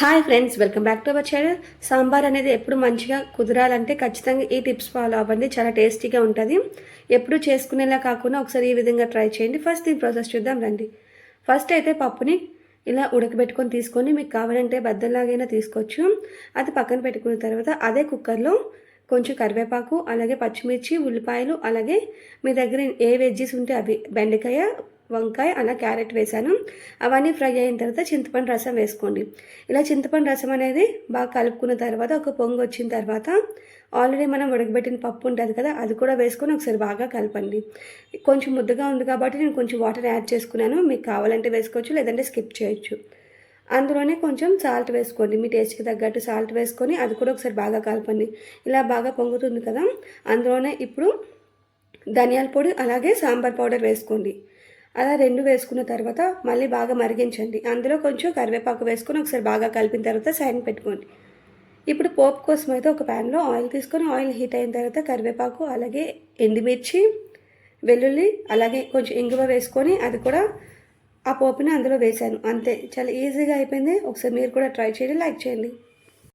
Hi friends welcome back to our channel sambar అనేది ఎప్పుడు మంచిగా కుదరాలంటే ఖచ్చితంగా ఈ టిప్స్ ఫాలో అవ్వండి. చాలా టేస్టీగా ఉంటుంది. ఎప్పుడు చేసుకునేలా కాకుండా ఒకసారి ఈ విధంగా ట్రై చేయండి. ఫస్ట్ దీని ప్రాసెస్ చూద్దాం రండి. ఫస్ట్ అయితే పప్పుని ఇలా ఉడకబెట్టుకొని తీసుకొని మీకు కావాలంటే బద్దలాగైనా తీసుకోవచ్చు. అది పక్కన పెట్టుకున్న తర్వాత అదే కుక్కర్లో కొంచెం కరివేపాకు అలాగే పచ్చిమిర్చి ఉల్లిపాయలు అలాగే మీ దగ్గర ఏ వెజ్జెస్ ఉంటే అవి బెండకాయ వంకాయ అలా క్యారెట్ వేసాను అవన్నీ ఫ్రై అయిన తర్వాత చింతపండు రసం వేసుకోండి. ఇలా చింతపండు రసం అనేది బాగా కలుపుకున్న తర్వాత ఒక పొంగు వచ్చిన తర్వాత ఆల్రెడీ మనం ఉడకబెట్టిన పప్పు ఉంటుంది కదా అది కూడా వేసుకొని ఒకసారి బాగా కలపండి. కొంచెం ముద్దగా ఉంది కాబట్టి నేను కొంచెం వాటర్ యాడ్ చేసుకున్నాను. మీకు కావాలంటే వేసుకోవచ్చు లేదంటే స్కిప్ చేయొచ్చు. అందులోనే కొంచెం సాల్ట్ వేసుకోండి. మీ టేస్ట్కి తగ్గట్టు సాల్ట్ వేసుకొని అది కూడా ఒకసారి బాగా కలపండి. ఇలా బాగా పొంగుతుంది కదా అందులోనే ఇప్పుడు ధనియాల పొడి అలాగే సాంబార్ పౌడర్ వేసుకోండి. అలా రెండు వేసుకున్న తర్వాత మళ్ళీ బాగా మరిగించండి. అందులో కొంచెం కరివేపాకు వేసుకొని ఒకసారి బాగా కలిపిన తర్వాత సైన్ పెట్టుకోండి. ఇప్పుడు పోపు కోసం అయితే ఒక ప్యాన్లో ఆయిల్ తీసుకొని ఆయిల్ హీట్ అయిన తర్వాత కరివేపాకు అలాగే ఎండుమిర్చి వెల్లుల్లి అలాగే కొంచెం ఇంగువ వేసుకొని అది కూడా ఆ పోపుని అందులో వేశాను అంతే. చాలా ఈజీగా అయిపోయింది. ఒకసారి మీరు కూడా ట్రై చేయండి లైక్ చేయండి.